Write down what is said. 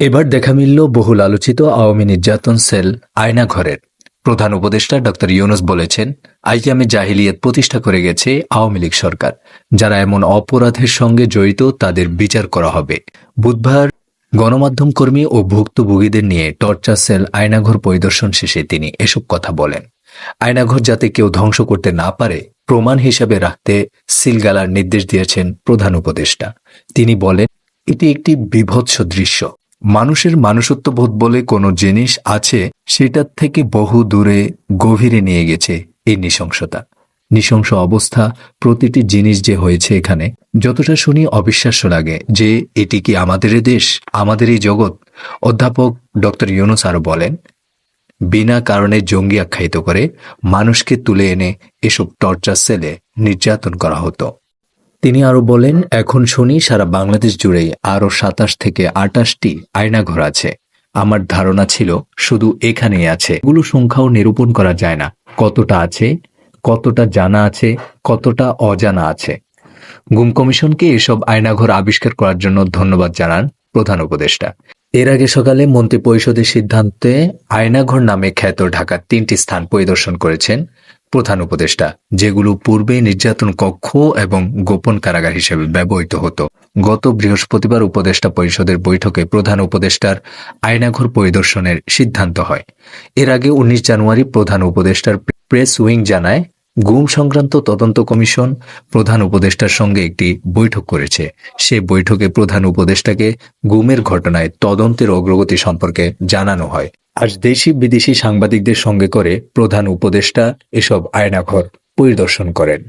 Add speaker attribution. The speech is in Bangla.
Speaker 1: এবার দেখা মিলল বহুল আলোচিত আওয়ামী নির্যাতন সেল আয়নাঘরের প্রধান উপদেষ্টা ডক্টর ইউনুস বলেছেন আইয়ামে জাহিলিয়াত প্রতিষ্ঠা করে গেছে আওয়ামী লীগ সরকার, যারা এমন অপরাধের সঙ্গে জড়িত তাদের বিচার করা হবে। বুধবার গণমাধ্যম কর্মী ও ভুক্তভোগীদের নিয়ে টর্চার সেল আয়নাঘর পরিদর্শন শেষে তিনি এসব কথা বলেন। আয়নাঘর যাতে কেউ ধ্বংস করতে না পারে, প্রমাণ হিসাবে রাখতে সিলগালার নির্দেশ দিয়েছেন প্রধান উপদেষ্টা। তিনি বলেন, এটি একটি বিভৎস দৃশ্য। মানুষের মানুষত্ববোধ বলে কোনো জিনিস আছে, সেটার থেকে বহু দূরে, গভীরে নিয়ে গেছে এই নৃশংসতা। নৃশংস অবস্থা প্রতিটি জিনিস যে হয়েছে এখানে, যতটা শুনি অবিশ্বাস্য লাগে যে এটি কি আমাদের দেশ, আমাদের এই জগৎ? অধ্যাপক ডক্টর ইউনুস আরও বলেন, বিনা কারণে জঙ্গি আখ্যায়িত করে মানুষকে তুলে এনে এসব টর্চার সেলে নির্যাতন করা হতো। তিনি আরও বলেন, এখন শুনি সারা বাংলাদেশ জুড়েই আরও সাতাশ থেকে আটাশটি আয়নাঘর আছে। আমার ধারণা ছিল শুধু এখানেই আছে। এগুলো সংখ্যাও নিরূপণ করা যায় না। কতটা আছে, কতটা জানা আছে, কতটা অজানা আছে? গুম কমিশনকে এসব আয়নাঘর আবিষ্কার করার জন্য ধন্যবাদ জানান প্রধান উপদেষ্টা। এর আগে সকালে মন্ত্রী পরিষদের সিদ্ধান্তে আয়নাঘর নামে খ্যাত ঢাকার তিনটি স্থান পরিদর্শন করেছেন প্রধান উপদেষ্টা, যেগুলো পূর্বে নির্যাতন কক্ষ এবং গোপন কারাগার হিসেবে ব্যবহৃত হতো। গত বৃহস্পতিবার উপদেষ্টা পরিষদের বৈঠকে প্রধান উপদেষ্টার আয়নাঘর পরিদর্শনের সিদ্ধান্ত হয়। এর আগে উনিশ জানুয়ারি প্রধান উপদেষ্টার প্রেস উইং জানায়, গুম সংক্রান্ত তদন্ত কমিশন প্রধান উপদেষ্টার সঙ্গে একটি বৈঠক করেছে। সে বৈঠকে প্রধান উপদেষ্টাকে গুমের ঘটনায় তদন্তের অগ্রগতি সম্পর্কে জানানো হয়। আজ দেশি বিদেশি সাংবাদিকদের সঙ্গে করে প্রধান উপদেষ্টা এসব আয়নাঘর পরিদর্শন করেন।